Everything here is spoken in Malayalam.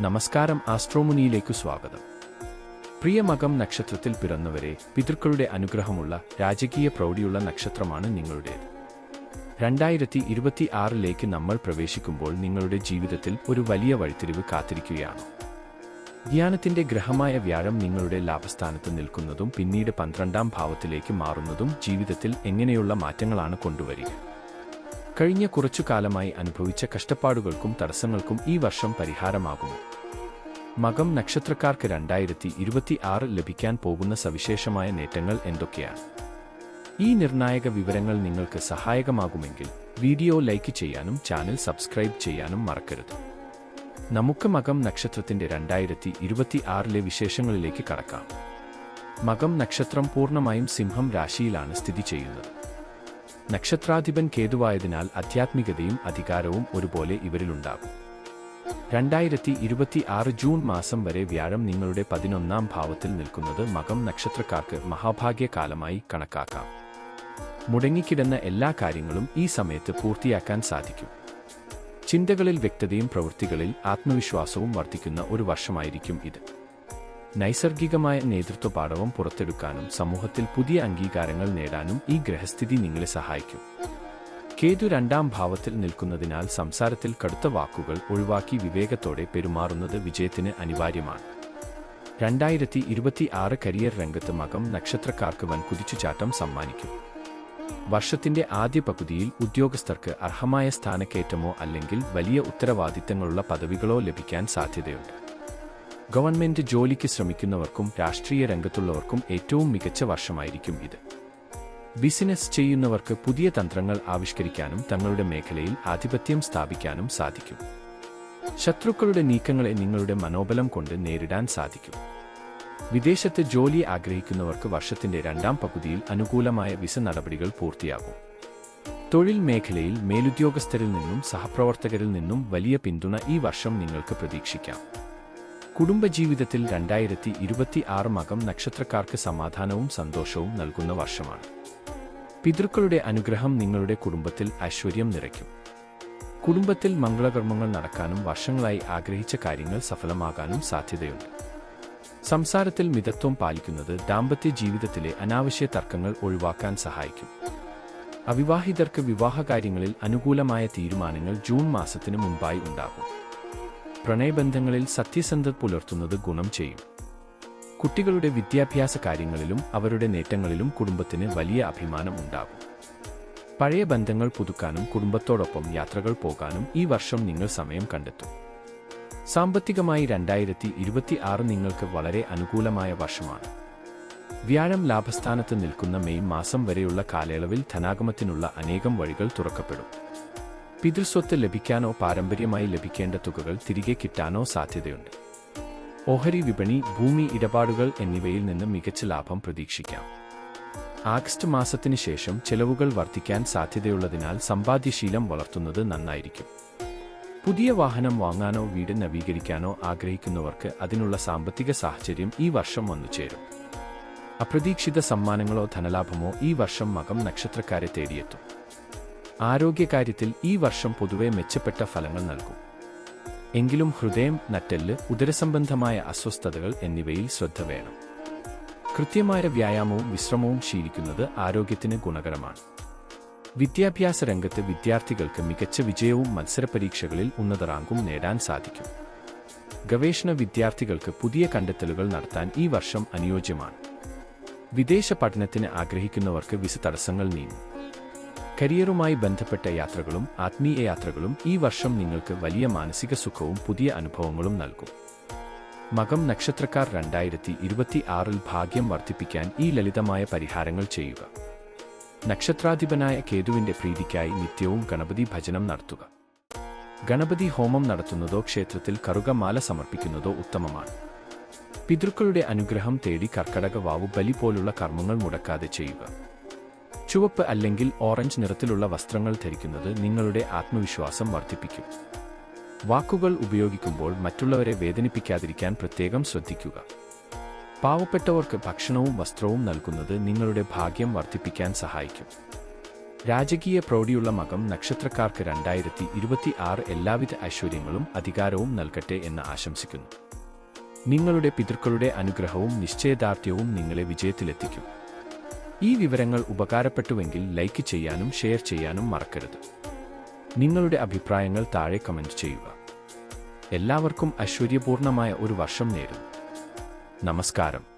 നമസ്കാരം ആസ്ട്രോമുനിയിലേക്ക് സ്വാഗതം. പ്രിയ മകം നക്ഷത്രത്തിൽ പിറന്നവരെ പിതൃക്കളുടെ അനുഗ്രഹമുള്ള രാജകീയ പ്രൗഢിയുള്ള നക്ഷത്രമാണ് നിങ്ങളുടേത് രണ്ടായിരത്തി ഇരുപത്തി ആറിലേക്ക് നമ്മൾ പ്രവേശിക്കുമ്പോൾ നിങ്ങളുടെ ജീവിതത്തിൽ ഒരു വലിയ വഴിത്തിരിവ് കാത്തിരിക്കുകയാണ്. ധ്യാനത്തിന്റെ ഗ്രഹമായ വ്യാഴം നിങ്ങളുടെ ലാഭസ്ഥാനത്ത് നിൽക്കുന്നതും പിന്നീട് പന്ത്രണ്ടാം ഭാവത്തിലേക്ക് മാറുന്നതും ജീവിതത്തിൽ എങ്ങനെയുള്ള മാറ്റങ്ങളാണ് കൊണ്ടുവരിക. കഴിഞ്ഞ കുറച്ചു കാലമായി അനുഭവിച്ച കഷ്ടപ്പാടുകൾക്കും തടസ്സങ്ങൾക്കും ഈ വർഷം പരിഹാരമാകും മകം നക്ഷത്രക്കാർക്ക് രണ്ടായിരത്തി ഇരുപത്തി ആറ് ലഭിക്കാൻ പോകുന്ന സവിശേഷമായ നേട്ടങ്ങൾ എന്തൊക്കെയാണ്? ഈ നിർണായക വിവരങ്ങൾ നിങ്ങൾക്ക് സഹായകമാകുമെങ്കിൽ വീഡിയോ ലൈക്ക് ചെയ്യാനും ചാനൽ സബ്സ്ക്രൈബ് ചെയ്യാനും മറക്കരുത്. നമുക്ക് മകം നക്ഷത്രത്തിന്റെ രണ്ടായിരത്തി ഇരുപത്തി ആറിലെ വിശേഷങ്ങളിലേക്ക് കടക്കാം. മകം നക്ഷത്രം പൂർണമായും സിംഹം രാശിയിലാണ് സ്ഥിതി ചെയ്യുന്നത്. നക്ഷത്രാധിപൻ കേതുവായതിനാൽ ആധ്യാത്മികതയും അധികാരവും ഒരുപോലെ ഇവരിലുണ്ടാകും. രണ്ടായിരത്തി ഇരുപത്തി ആറ് ജൂൺ മാസം വരെ വ്യാഴം നിങ്ങളുടെ പതിനൊന്നാം ഭാവത്തിൽ നിൽക്കുന്നത് മകം നക്ഷത്രക്കാർക്ക് മഹാഭാഗ്യകാലമായി കണക്കാക്കാം. മുടങ്ങിക്കിടന്ന എല്ലാ കാര്യങ്ങളും ഈ സമയത്ത് പൂർത്തിയാക്കാൻ സാധിക്കും. ചിന്തകളിൽ വ്യക്തതയും പ്രവൃത്തികളിൽ ആത്മവിശ്വാസവും വർദ്ധിക്കുന്ന ഒരു വർഷമായിരിക്കും ഇത്. നൈസർഗികമായ നേതൃത്വപാഠവും പുറത്തെടുക്കാനും സമൂഹത്തിൽ പുതിയ അംഗീകാരങ്ങൾ നേടാനും ഈ ഗ്രഹസ്ഥിതി നിങ്ങളെ സഹായിക്കും. കേതു രണ്ടാം ഭാവത്തിൽ നിൽക്കുന്നതിനാൽ സംസാരത്തിൽ കടുത്ത വാക്കുകൾ ഒഴിവാക്കി വിവേകത്തോടെ പെരുമാറുന്നത് വിജയത്തിന് അനിവാര്യമാണ്. രണ്ടായിരത്തി ഇരുപത്തി ആറ് കരിയർ രംഗത്ത് മകം നക്ഷത്രക്കാർക്ക് വൻ കുതിച്ചുചാട്ടം സമ്മാനിക്കും. വർഷത്തിന്റെ ആദ്യ പകുതിയിൽ ഉദ്യോഗസ്ഥർക്ക് അർഹമായ സ്ഥാനക്കയറ്റമോ അല്ലെങ്കിൽ വലിയ ഉത്തരവാദിത്തങ്ങളുള്ള പദവികളോ ലഭിക്കാൻ സാധ്യതയുണ്ട്. ഗവൺമെന്റ് ജോലിക്ക് ശ്രമിക്കുന്നവർക്കും രാഷ്ട്രീയ രംഗത്തുള്ളവർക്കും ഏറ്റവും മികച്ച വർഷമായിരിക്കും ഇത്. ബിസിനസ് ചെയ്യുന്നവർക്ക് പുതിയ തന്ത്രങ്ങൾ ആവിഷ്കരിക്കാനും തങ്ങളുടെ മേഖലയിൽ ആധിപത്യം സ്ഥാപിക്കാനും സാധിക്കും. ശത്രുക്കളുടെ നീക്കങ്ങളെ നിങ്ങളുടെ മനോബലം കൊണ്ട് നേരിടാൻ സാധിക്കും. വിദേശത്ത് ജോലി ആഗ്രഹിക്കുന്നവർക്ക് വർഷത്തിന്റെ രണ്ടാം പകുതിയിൽ അനുകൂലമായ വിസ നടപടികൾ പൂർത്തിയാകും. തൊഴിൽ മേഖലയിൽ മേലുദ്യോഗസ്ഥരിൽ നിന്നും സഹപ്രവർത്തകരിൽ നിന്നും വലിയ പിന്തുണ ഈ വർഷം നിങ്ങൾക്ക് പ്രതീക്ഷിക്കാം. കുടുംബജീവിതത്തിൽ രണ്ടായിരത്തി ഇരുപത്തി ആറ് മകം നക്ഷത്രക്കാർക്ക് സമാധാനവും സന്തോഷവും നൽകുന്ന വർഷമാണ്. പിതൃക്കളുടെ അനുഗ്രഹം നിങ്ങളുടെ കുടുംബത്തിൽ ഐശ്വര്യം നിറയ്ക്കും. കുടുംബത്തിൽ മംഗളകർമ്മങ്ങൾ നടക്കാനും വർഷങ്ങളായി ആഗ്രഹിച്ച കാര്യങ്ങൾ സഫലമാകാനും സാധ്യതയുണ്ട്. സംസാരത്തിൽ മിതത്വം പാലിക്കുന്നത് ദാമ്പത്യ ജീവിതത്തിലെ അനാവശ്യ തർക്കങ്ങൾ ഒഴിവാക്കാൻ സഹായിക്കും. അവിവാഹിതർക്ക് വിവാഹകാര്യങ്ങളിൽ അനുകൂലമായ തീരുമാനങ്ങൾ ജൂൺ മാസത്തിന് മുമ്പായി ഉണ്ടാകും. പ്രണയബന്ധങ്ങളിൽ സത്യസന്ധത പുലർത്തുന്നത് ഗുണം ചെയ്യും. കുട്ടികളുടെ വിദ്യാഭ്യാസ കാര്യങ്ങളിലും അവരുടെ നേട്ടങ്ങളിലും കുടുംബത്തിന് വലിയ അഭിമാനം ഉണ്ടാകും. പഴയ ബന്ധങ്ങൾ പുതുക്കാനും കുടുംബത്തോടൊപ്പം യാത്രകൾ പോകാനും ഈ വർഷം നിങ്ങൾ സമയം കണ്ടെത്തും. സാമ്പത്തികമായി രണ്ടായിരത്തി ഇരുപത്തി ആറ് നിങ്ങൾക്ക് വളരെ അനുകൂലമായ വർഷമാണ്. വ്യാഴം ലാഭസ്ഥാനത്ത് നിൽക്കുന്ന മെയ് മാസം വരെയുള്ള കാലയളവിൽ ധനാഗമത്തിനുള്ള അനേകം വഴികൾ തുറക്കപ്പെടും. പിതൃസ്വത്ത് ലഭിക്കാനോ പാരമ്പര്യമായി ലഭിക്കേണ്ട തുകകൾ തിരികെ കിട്ടാനോ സാധ്യതയുണ്ട്. ഓഹരി വിപണി ഭൂമി ഇടപാടുകൾ എന്നിവയിൽ നിന്ന് മികച്ച ലാഭം പ്രതീക്ഷിക്കാം. ആഗസ്റ്റ് മാസത്തിന് ശേഷം ചെലവുകൾ വർദ്ധിക്കാൻ സാധ്യതയുള്ളതിനാൽ സമ്പാദ്യശീലം വളർത്തുന്നത് നന്നായിരിക്കും. പുതിയ വാഹനം വാങ്ങാനോ വീട് നവീകരിക്കാനോ ആഗ്രഹിക്കുന്നവർക്ക് അതിനുള്ള സാമ്പത്തിക സാഹചര്യം ഈ വർഷം വന്നു ചേരും. അപ്രതീക്ഷിത സമ്മാനങ്ങളോ ധനലാഭമോ ഈ വർഷം മകം നക്ഷത്രക്കാരെ തേടിയെത്തും. ആരോഗ്യകാര്യത്തിൽ ഈ വർഷം പൊതുവെ മെച്ചപ്പെട്ട ഫലങ്ങൾ നൽകും. എങ്കിലും ഹൃദയം നട്ടെല്ല് ഉദരസംബന്ധമായ അസ്വസ്ഥതകൾ എന്നിവയിൽ ശ്രദ്ധ വേണം. കൃത്യമായ വ്യായാമവും വിശ്രമവും ശീലിക്കുന്നത് ആരോഗ്യത്തിന് ഗുണകരമാണ്. വിദ്യാഭ്യാസ രംഗത്ത് വിദ്യാർത്ഥികൾക്ക് മികച്ച വിജയവും മത്സര പരീക്ഷകളിൽ ഉന്നത റാങ്കും നേടാൻ സാധിക്കും. ഗവേഷണ വിദ്യാർത്ഥികൾക്ക് പുതിയ കണ്ടെത്തലുകൾ നടത്താൻ ഈ വർഷം അനുയോജ്യമാണ്. വിദേശ പഠനത്തിന് ആഗ്രഹിക്കുന്നവർക്ക് വിസ തടസ്സങ്ങൾ നീങ്ങും. കരിയറുമായി ബന്ധപ്പെട്ട യാത്രകളും ആത്മീയ യാത്രകളും ഈ വർഷം നിങ്ങൾക്ക് വലിയ മാനസിക സുഖവും പുതിയ അനുഭവങ്ങളും നൽകും. മകം നക്ഷത്രക്കാർ രണ്ടായിരത്തി ഇരുപത്തി ആറിൽ ഭാഗ്യം വർദ്ധിപ്പിക്കാൻ ഈ ലളിതമായ പരിഹാരങ്ങൾ ചെയ്യുക. നക്ഷത്രാധിപനായ കേതുവിന്റെ പ്രീതിക്കായി നിത്യവും ഗണപതി ഭജനം നടത്തുക. ഗണപതി ഹോമം നടത്തുന്നതോ ക്ഷേത്രത്തിൽ കറുകമാല സമർപ്പിക്കുന്നതോ ഉത്തമമാണ്. പിതൃക്കളുടെ അനുഗ്രഹം തേടി കർക്കടക വാവു ബലി പോലുള്ള കർമ്മങ്ങൾ മുടക്കാതെ ചെയ്യുക. ചുവപ്പ് അല്ലെങ്കിൽ ഓറഞ്ച് നിറത്തിലുള്ള വസ്ത്രങ്ങൾ ധരിക്കുന്നത് നിങ്ങളുടെ ആത്മവിശ്വാസം വർദ്ധിപ്പിക്കും. വാക്കുകൾ ഉപയോഗിക്കുമ്പോൾ മറ്റുള്ളവരെ വേദനിപ്പിക്കാതിരിക്കാൻ പ്രത്യേകം ശ്രദ്ധിക്കുക. പാവപ്പെട്ടവർക്ക് ഭക്ഷണവും വസ്ത്രവും നൽകുന്നത് നിങ്ങളുടെ ഭാഗ്യം വർദ്ധിപ്പിക്കാൻ സഹായിക്കും. രാജകീയ പ്രൗഢിയുള്ള മകം നക്ഷത്രക്കാർക്ക് രണ്ടായിരത്തി ഇരുപത്തി ആറ് എല്ലാവിധ ഐശ്വര്യങ്ങളും അധികാരവും നൽകട്ടെ എന്ന് ആശംസിക്കുന്നു. നിങ്ങളുടെ പിതൃക്കളുടെ അനുഗ്രഹവും നിശ്ചയദാർഢ്യവും നിങ്ങളെ വിജയത്തിലെത്തിക്കും. ഈ വിവരങ്ങൾ ഉപകാരപ്പെട്ടുവെങ്കിൽ ലൈക്ക് ചെയ്യാനും ഷെയർ ചെയ്യാനും മറക്കരുത്. നിങ്ങളുടെ അഭിപ്രായങ്ങൾ താഴെ കമന്റ് ചെയ്യുക. എല്ലാവർക്കും ഐശ്വര്യപൂർണമായ ഒരു വർഷം നേരുന്നു. നമസ്കാരം.